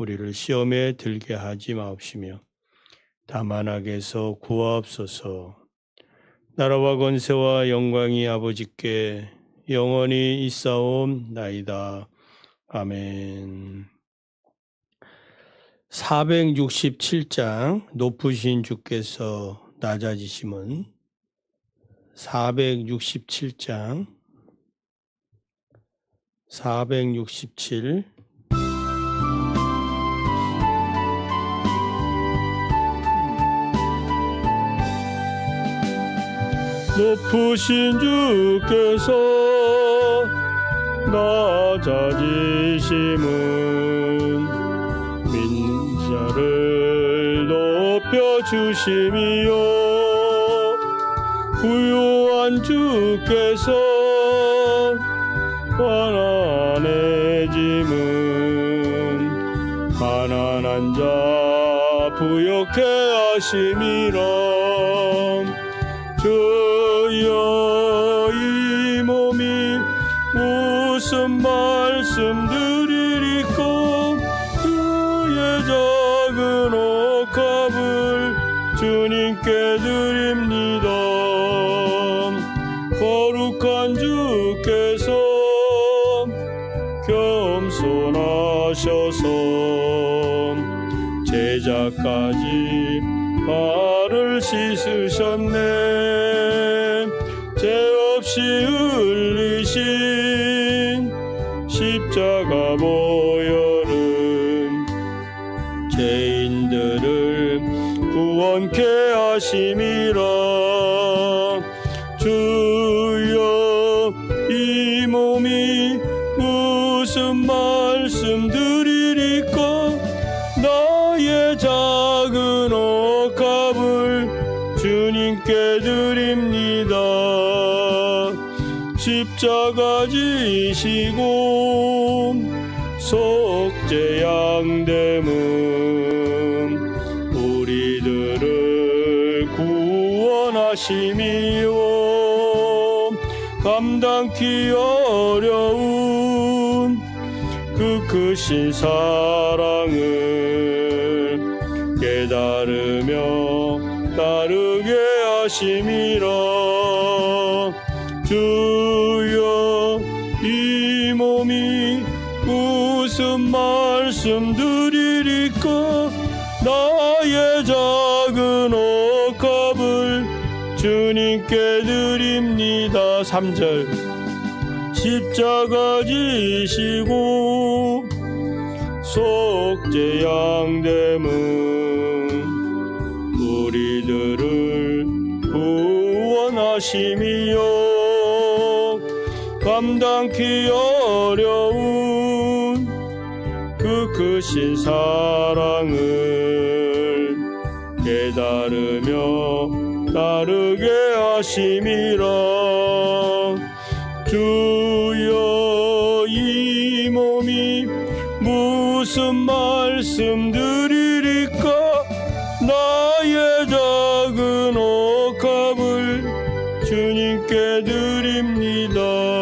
우리를 시험에 들게 하지 마옵시며 다만 악에서 구하옵소서 나라와 권세와 영광이 아버지께 영원히 있사옵나이다. 아멘 467장 높으신 주께서 낮아지심은 467장 467 높으신 주께서 낮아지심은 민자를 높여주심이요. 부요한 주께서 가난해짐은 가난한 자 부욕해 하심이라. 주 말씀 드리리까 그의 작은 옥합을 주님께 드립니다. 제자까지 발을 씻으셨네. 죄 없이 흘리신 십자가 보혈은 죄인들을 구원케 하심이라. 주여 이 몸이 무슨 말씀 드리리까? 나의 작은 옥합을 주님께 드립니다. 십자가 지시고 속죄 양됨은 우리들을 구원하심이요. 감당키 어려운 그 크신 사랑을 말씀 드리리까 나의 작은 옥합을 주님께 드립니다. 3절. 십자가 지시고 속죄 양됨은 우리들을 구원하심이요. 감당키 어려운 그 크신 사랑을 깨달으며 따르게 하심이라. 주여 이 몸이 무슨 말씀 드리리까? 나의 작은 옥합을 주님께 드립니다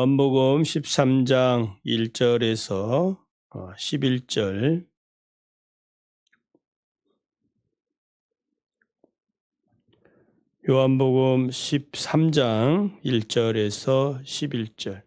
요한복음 13장 1절에서 11절 요한복음 13장 1절에서 11절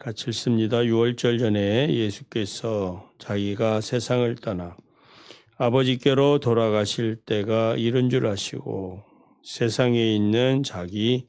같이 읽습니다. 6월절 전에 예수께서 자기가 세상을 떠나 아버지께로 돌아가실 때가 이른 줄 아시고 세상에 있는 자기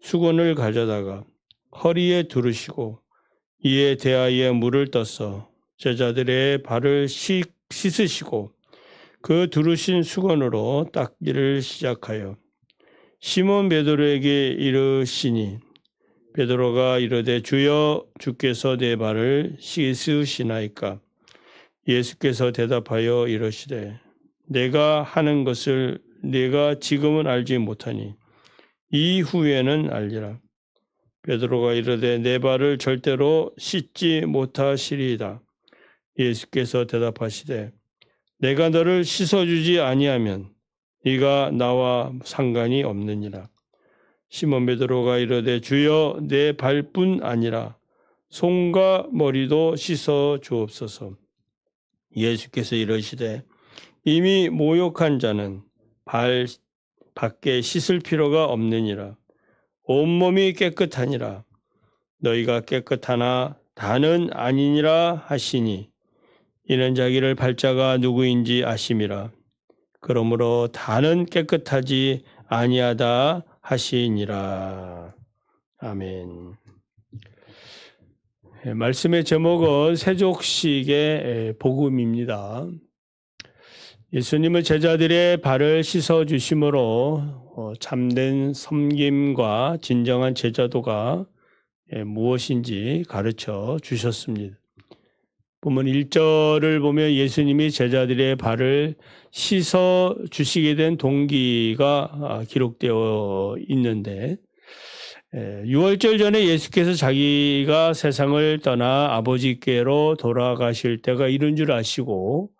수건을 가져다가 허리에 두르시고 이에 대하여 물을 떠서 제자들의 발을 씻, 씻으시고 그 두르신 수건으로 닦기를 시작하여 시몬 베드로에게 이르시니 베드로가 이르되 주여 주께서 내 발을 씻으시나이까? 예수께서 대답하여 이르시되 내가 하는 것을 내가 지금은 알지 못하니 이후에는 알리라 베드로가 이르되 내 발을 절대로 씻지 못하시리이다 예수께서 대답하시되 내가 너를 씻어주지 아니하면 네가 나와 상관이 없느니라. 시몬 베드로가 이르되 주여 내 발뿐 아니라 손과 머리도 씻어 주옵소서. 예수께서 이르시되 이미 모욕한 자는 발 밖에 씻을 필요가 없느니라. 온몸이 깨끗하니라. 너희가 깨끗하나 다는 아니니라 하시니 이는 자기를 발자가 누구인지 아심이라. 그러므로 다는 깨끗하지 아니하다 하시니라. 아멘. 예, 말씀의 제목은 세족식의 복음입니다. 예수님은 제자들의 발을 씻어 주심으로 어, 참된 섬김과 진정한 제자도가 예, 무엇인지 가르쳐 주셨습니다. 보면 1절을 보면 예수님이 제자들의 발을 씻어 주시게 된 동기가 아, 기록되어 있는데 6월절 전에 예수께서 자기가 세상을 떠나 아버지께로 돌아가실 때가 이른 줄 아시고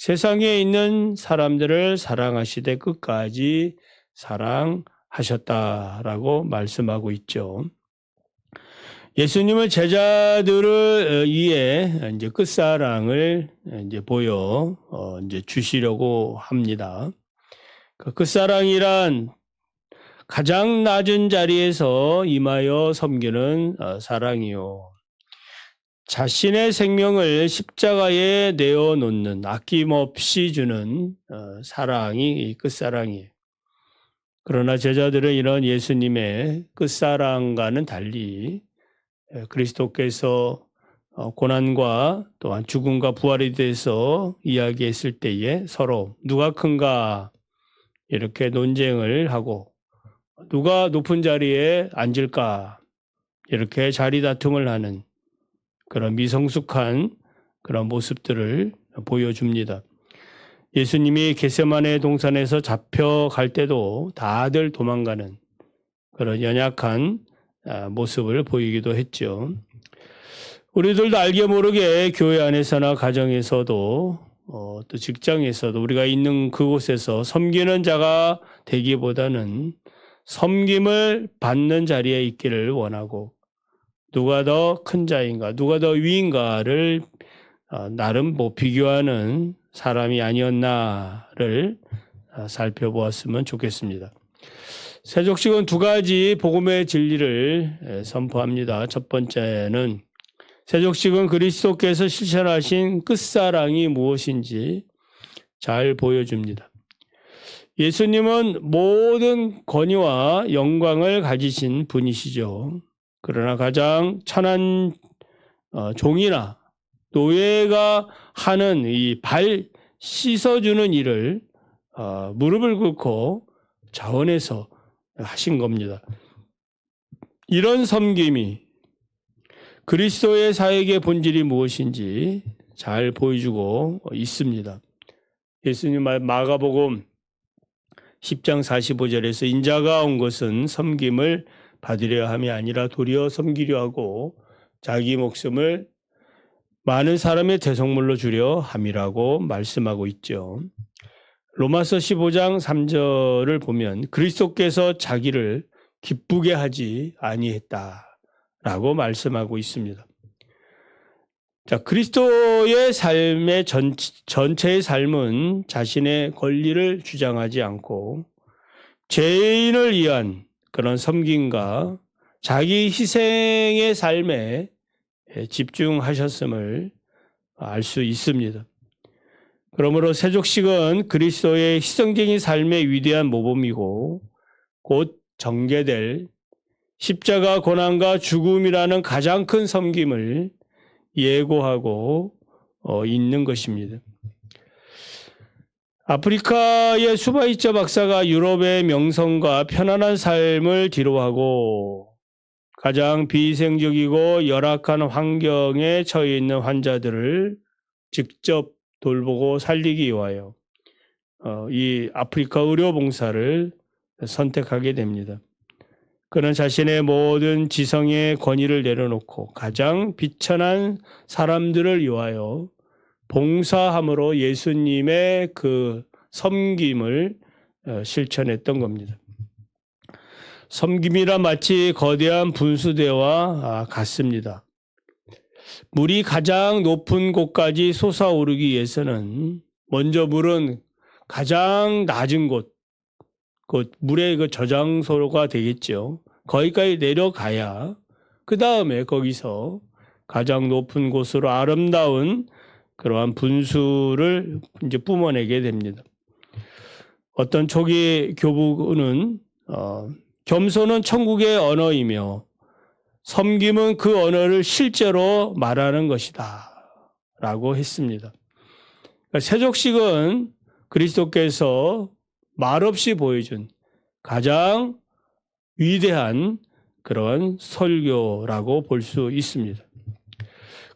세상에 있는 사람들을 사랑하시되 끝까지 사랑하셨다라고 말씀하고 있죠. 예수님은 제자들을 위해 이제 끝사랑을 이제 보여 어 이제 주시려고 합니다. 그 끝사랑이란 가장 낮은 자리에서 임하여 섬기는 어, 사랑이요. 자신의 생명을 십자가에 내어 놓는 아낌없이 주는 어, 사랑이 끝사랑이에요. 그러나 제자들은 이런 예수님의 끝사랑과는 달리 예, 그리스도께서 어, 고난과 또한 죽음과 부활에 대해서 이야기했을 때에 서로 누가 큰가 이렇게 논쟁을 하고 누가 높은 자리에 앉을까 이렇게 자리 다툼을 하는 그런 미성숙한 그런 모습들을 보여줍니다. 예수님이 겟세만의 동산에서 잡혀갈 때도 다들 도망가는 그런 연약한 아, 모습을 보이기도 했죠. 우리들도 알게 모르게 교회 안에서나 가정에서도 어, 또 직장에서도 우리가 있는 그곳에서 섬기는 자가 되기보다는 섬김을 받는 자리에 있기를 원하고 누가 더 큰 자인가, 누가 더 위인가를 어, 나름 뭐 비교하는 사람이 아니었나를 어, 살펴보았으면 좋겠습니다. 세족식은 두 가지 복음의 진리를 선포합니다. 첫 번째는 세족식은 그리스도께서 실천하신 끝사랑이 무엇인지 잘 보여줍니다. 예수님은 모든 권위와 영광을 가지신 분이시죠. 그러나 가장 천한 어, 종이나 노예가 하는 이 발 씻어주는 일을 어, 무릎을 꿇고 자원해서 하신 겁니다. 이런 섬김이 그리스도의 사역의 본질이 무엇인지 잘 보여주고 있습니다. 예수님 말 마가복음 10장 45절에서 인자가 온 것은 섬김을 받으려 함이 아니라 도리어 섬기려 하고 자기 목숨을 많은 사람의 대성물로 주려 함이라고 말씀하고 있죠. 로마서 15장 3절을 보면 그리스도께서 자기를 기쁘게 하지 아니했다라고 말씀하고 있습니다. 자, 그리스도의 삶의 전, 전체의 삶은 자신의 권리를 주장하지 않고 죄인을 위한 그런 섬김과 자기 희생의 삶에 집중하셨음을 알 수 있습니다. 그러므로 세족식은 그리스도의 희생적인 삶의 위대한 모범이고 곧 전개될 십자가 고난과 죽음이라는 가장 큰 섬김을 예고하고 어, 있는 것입니다. 아프리카의 수바이처 박사가 유럽의 명성과 편안한 삶을 뒤로하고 가장 비위생적이고 열악한 환경에 처해 있는 환자들을 직접 돌보고 살리기 위하여 어, 이 아프리카 의료 봉사를 선택하게 됩니다. 그는 자신의 모든 지성의 권위를 내려놓고 가장 비천한 사람들을 위하여 봉사함으로 예수님의 그 섬김을 어, 실천했던 겁니다. 섬김이라 마치 거대한 분수대와 아, 같습니다. 물이 가장 높은 곳까지 솟아오르기 위해서는 먼저 물은 가장 낮은 곳, 그 물의 그 저장소가 되겠죠. 거기까지 내려가야 그 다음에 거기서 가장 높은 곳으로 아름다운 그러한 분수를 이제 뿜어내게 됩니다. 어떤 초기 교부는 어, 겸손은 천국의 언어이며 섬김은 그 언어를 실제로 말하는 것이다. 라고 했습니다. 그러니까 세족식은 그리스도께서 말없이 보여준 가장 위대한 그런 설교라고 볼 수 있습니다.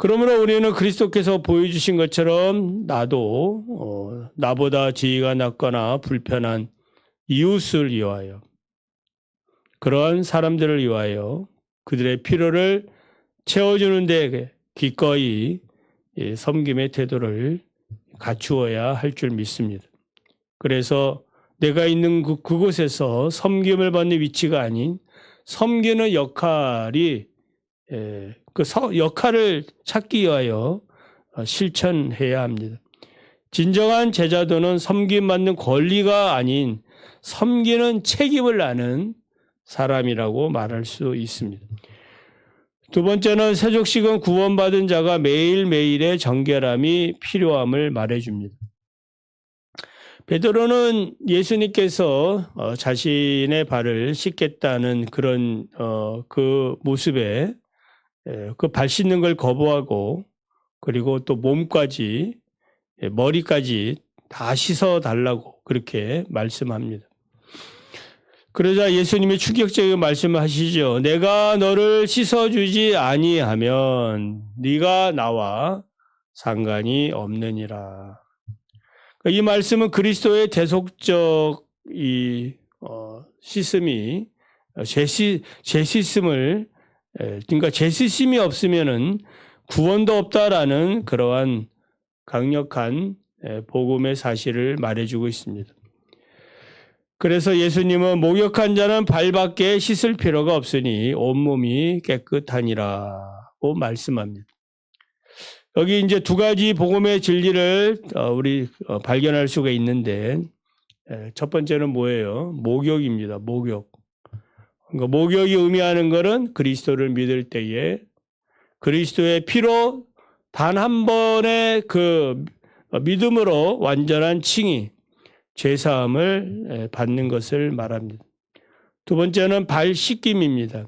그러므로 우리는 그리스도께서 보여주신 것처럼 나도 어, 나보다 지위가 낮거나 불편한 이웃을 위하여 그러한 사람들을 위하여 그들의 필요를 채워주는 데 기꺼이 섬김의 태도를 갖추어야 할 줄 믿습니다. 그래서 내가 있는 그, 그곳에서 섬김을 받는 위치가 아닌 섬기는 역할이 그 역할을 찾기 위하여 어, 실천해야 합니다. 진정한 제자도는 섬김받는 권리가 아닌 섬기는 책임을 아는 사람이라고 말할 수 있습니다. 두 번째는 세족식은 구원받은 자가 매일매일의 정결함이 필요함을 말해줍니다. 베드로는 예수님께서 어, 자신의 발을 씻겠다는 그런 어, 그 모습에 그 발 씻는 걸 거부하고 그리고 또 몸까지 예, 머리까지 다 씻어 달라고 그렇게 말씀합니다. 그러자 예수님이 충격적인 말씀을 하시죠. 내가 너를 씻어주지 아니하면 네가 나와 상관이 없느니라. 그러니까 이 말씀은 그리스도의 대속적 이 어, 씻음이 제시 제시음을 그러니까 제시심이 없으면은 구원도 없다라는 그러한 강력한 복음의 사실을 말해주고 있습니다. 그래서 예수님은 목욕한 자는 발밖에 씻을 필요가 없으니 온몸이 깨끗하니라고 말씀합니다. 여기 이제 두 가지 복음의 진리를 어, 우리 어, 발견할 수가 있는데 첫 번째는 뭐예요? 목욕입니다. 목욕. 그러니까 목욕이 의미하는 것은 그리스도를 믿을 때에 그리스도의 피로 단 한 번의 그 믿음으로 완전한 칭의, 죄사함을 받는 것을 말합니다. 두 번째는 발 씻김입니다.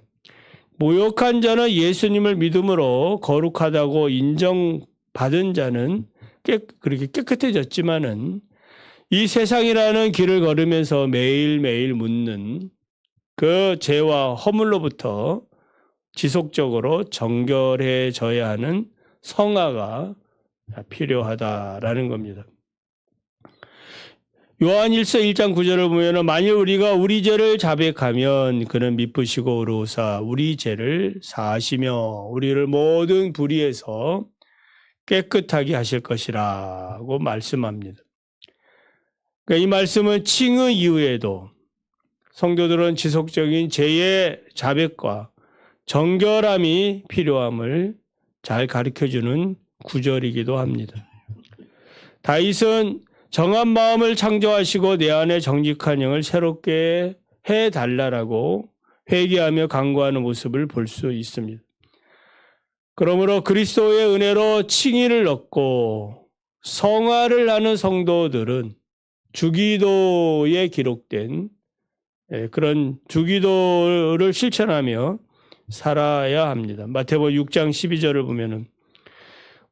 모욕한 자는 예수님을 믿음으로 거룩하다고 인정받은 자는 깨, 그렇게 깨끗해졌지만은 이 세상이라는 길을 걸으면서 매일매일 묻는 그 죄와 허물로부터 지속적으로 정결해져야 하는 성화가 필요하다라는 겁니다. 요한 1서 1장 9절을 보면 만일 우리가 우리 죄를 자백하면 그는 미쁘시고 의로우사 우리 죄를 사하시며 우리를 모든 불의에서 깨끗하게 하실 것이라고 말씀합니다. 그러니까 이 말씀은 칭의 이후에도 성도들은 지속적인 죄의 자백과 정결함이 필요함을 잘 가르쳐 주는 구절이기도 합니다. 다윗은 정한 마음을 창조하시고 내 안에 정직한 영을 새롭게 해 달라라고 회개하며 강구하는 모습을 볼 수 있습니다. 그러므로 그리스도의 은혜로 칭의를 얻고 성화를 하는 성도들은 주기도에 기록된 예, 그런 주기도를 실천하며 살아야 합니다. 마태복음 6장 12절을 보면은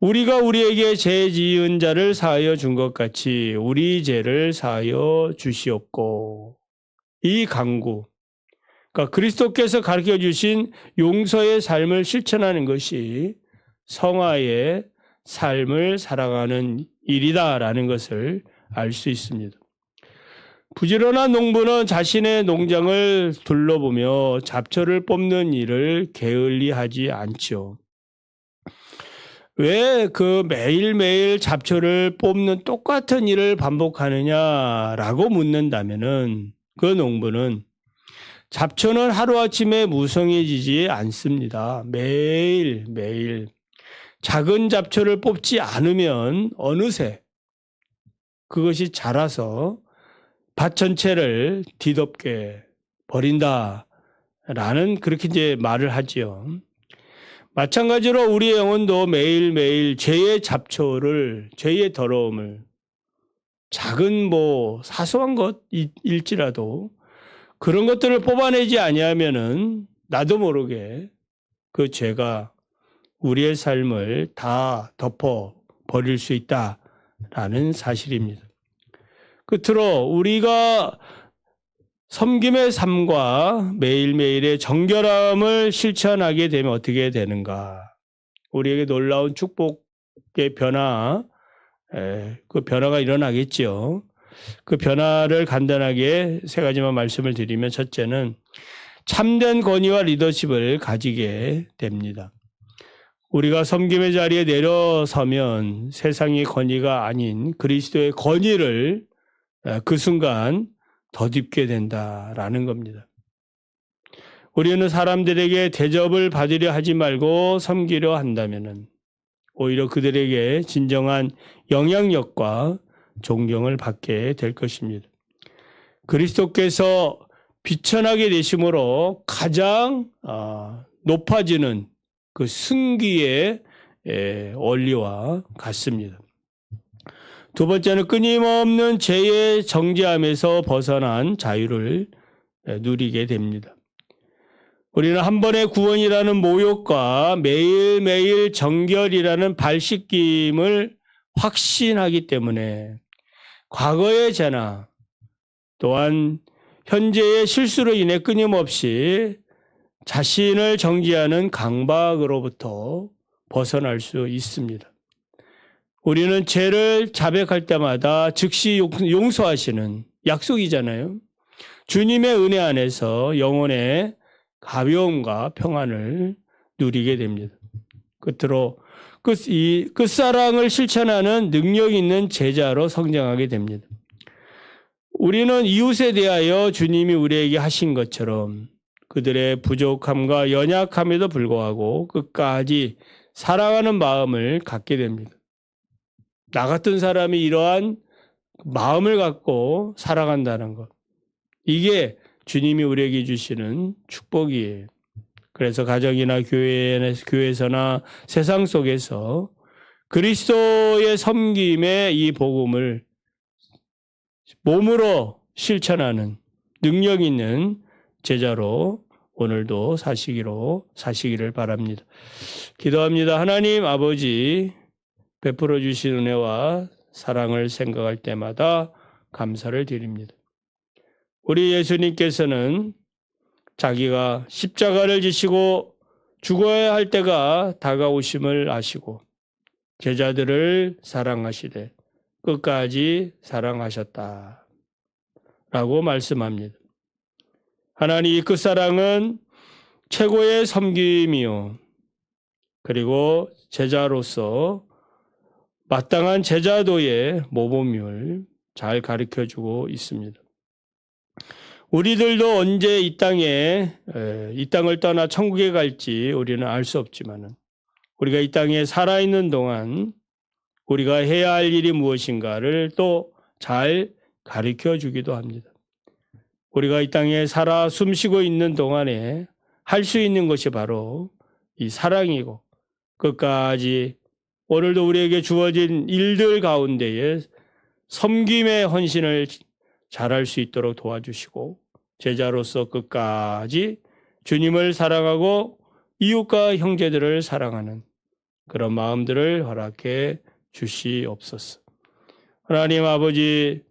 우리가 우리에게 죄 지은 자를 사하여 준 것 같이 우리 죄를 사하여 주시옵고 이 강구 그러니까 그리스도께서 가르쳐 주신 용서의 삶을 실천하는 것이 성화의 삶을 살아가는 일이다라는 것을 알 수 있습니다. 부지런한 농부는 자신의 농장을 둘러보며 잡초를 뽑는 일을 게을리 하지 않죠. 왜 그 매일매일 잡초를 뽑는 똑같은 일을 반복하느냐라고 묻는다면은 그 농부는 잡초는 하루아침에 무성해지지 않습니다. 매일 매일 작은 잡초를 뽑지 않으면 어느새 그것이 자라서 밭 전체를 뒤덮게 버린다. 라는 그렇게 이제 말을 하지요. 마찬가지로 우리의 영혼도 매일매일 죄의 잡초를, 죄의 더러움을 작은 뭐 사소한 것일지라도 그런 것들을 뽑아내지 아니하면은 나도 모르게 그 죄가 우리의 삶을 다 덮어 버릴 수 있다라는 사실입니다. 끝으로 우리가 섬김의 삶과 매일매일의 정결함을 실천하게 되면 어떻게 되는가? 우리에게 놀라운 축복의 변화, 그 변화가 일어나겠지요. 그 변화를 간단하게 세 가지만 말씀을 드리면 첫째는 참된 권위와 리더십을 가지게 됩니다. 우리가 섬김의 자리에 내려서면 세상의 권위가 아닌 그리스도의 권위를 그 순간 덧입게 된다라는 겁니다. 우리는 사람들에게 대접을 받으려 하지 말고 섬기려 한다면은 오히려 그들에게 진정한 영향력과 존경을 받게 될 것입니다. 그리스도께서 비천하게 되심으로 가장 아, 높아지는 그 승기의 원리와 같습니다. 두 번째는 끊임없는 죄의 정죄함에서 벗어난 자유를 누리게 됩니다. 우리는 한 번의 구원이라는 모욕과 매일매일 정결이라는 발씻김을 확신하기 때문에 과거의 죄나 또한 현재의 실수로 인해 끊임없이 자신을 정지하는 강박으로부터 벗어날 수 있습니다. 우리는 죄를 자백할 때마다 즉시 용서하시는 약속이잖아요. 주님의 은혜 안에서 영혼의 가벼움과 평안을 누리게 됩니다. 끝으로 끝, 이 끝사랑을 실천하는 능력 있는 제자로 성장하게 됩니다. 우리는 이웃에 대하여 주님이 우리에게 하신 것처럼 그들의 부족함과 연약함에도 불구하고 끝까지 사랑하는 마음을 갖게 됩니다. 나 같은 사람이 이러한 마음을 갖고 살아간다는 것. 이게 주님이 우리에게 주시는 축복이에요. 그래서 가정이나 교회, 교회에서나 세상 속에서 그리스도의 섬김의 이 복음을 몸으로 실천하는 능력 있는 제자로 오늘도 사시기로 사시기를 바랍니다. 기도합니다. 하나님 아버지 베풀어 주신 은혜와 사랑을 생각할 때마다 감사를 드립니다. 우리 예수님께서는 자기가 십자가를 지시고 죽어야 할 때가 다가오심을 아시고 제자들을 사랑하시되 끝까지 사랑하셨다. 라고 말씀합니다. 하나님 그 사랑은 최고의 섬김이요. 그리고 제자로서 마땅한 제자도의 모범을 잘 가르쳐 주고 있습니다. 우리들도 언제 이 땅에 이 땅을 떠나 천국에 갈지 우리는 알 수 없지만은 우리가 이 땅에 살아 있는 동안 우리가 해야 할 일이 무엇인가를 또 잘 가르쳐 주기도 합니다. 우리가 이 땅에 살아 숨쉬고 있는 동안에 할 수 있는 것이 바로 이 사랑이고 끝까지 오늘도 우리에게 주어진 일들 가운데에 섬김의 헌신을 잘할 수 있도록 도와주시고 제자로서 끝까지 주님을 사랑하고 이웃과 형제들을 사랑하는 그런 마음들을 허락해 주시옵소서. 하나님 아버지,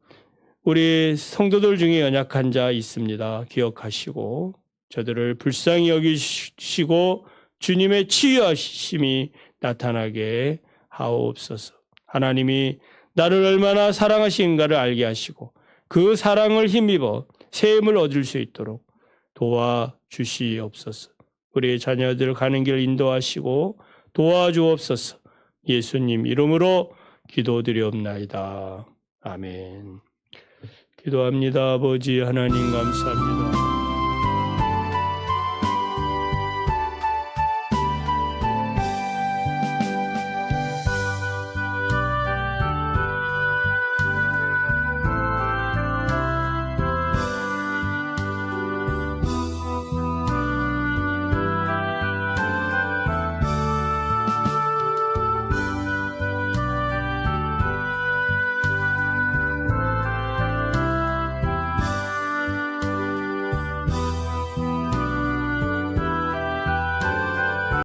우리 성도들 중에 연약한 자 있습니다. 기억하시고 저들을 불쌍히 여기시고 주님의 치유하심이 나타나게 하옵소서. 하나님이 나를 얼마나 사랑하신가를 알게 하시고 그 사랑을 힘입어 세임을 얻을 수 있도록 도와 주시옵소서. 우리의 자녀들 가는 길 인도하시고 도와주옵소서. 예수님 이름으로 기도드리옵나이다. 아멘. 기도합니다. 아버지 하나님 감사합니다.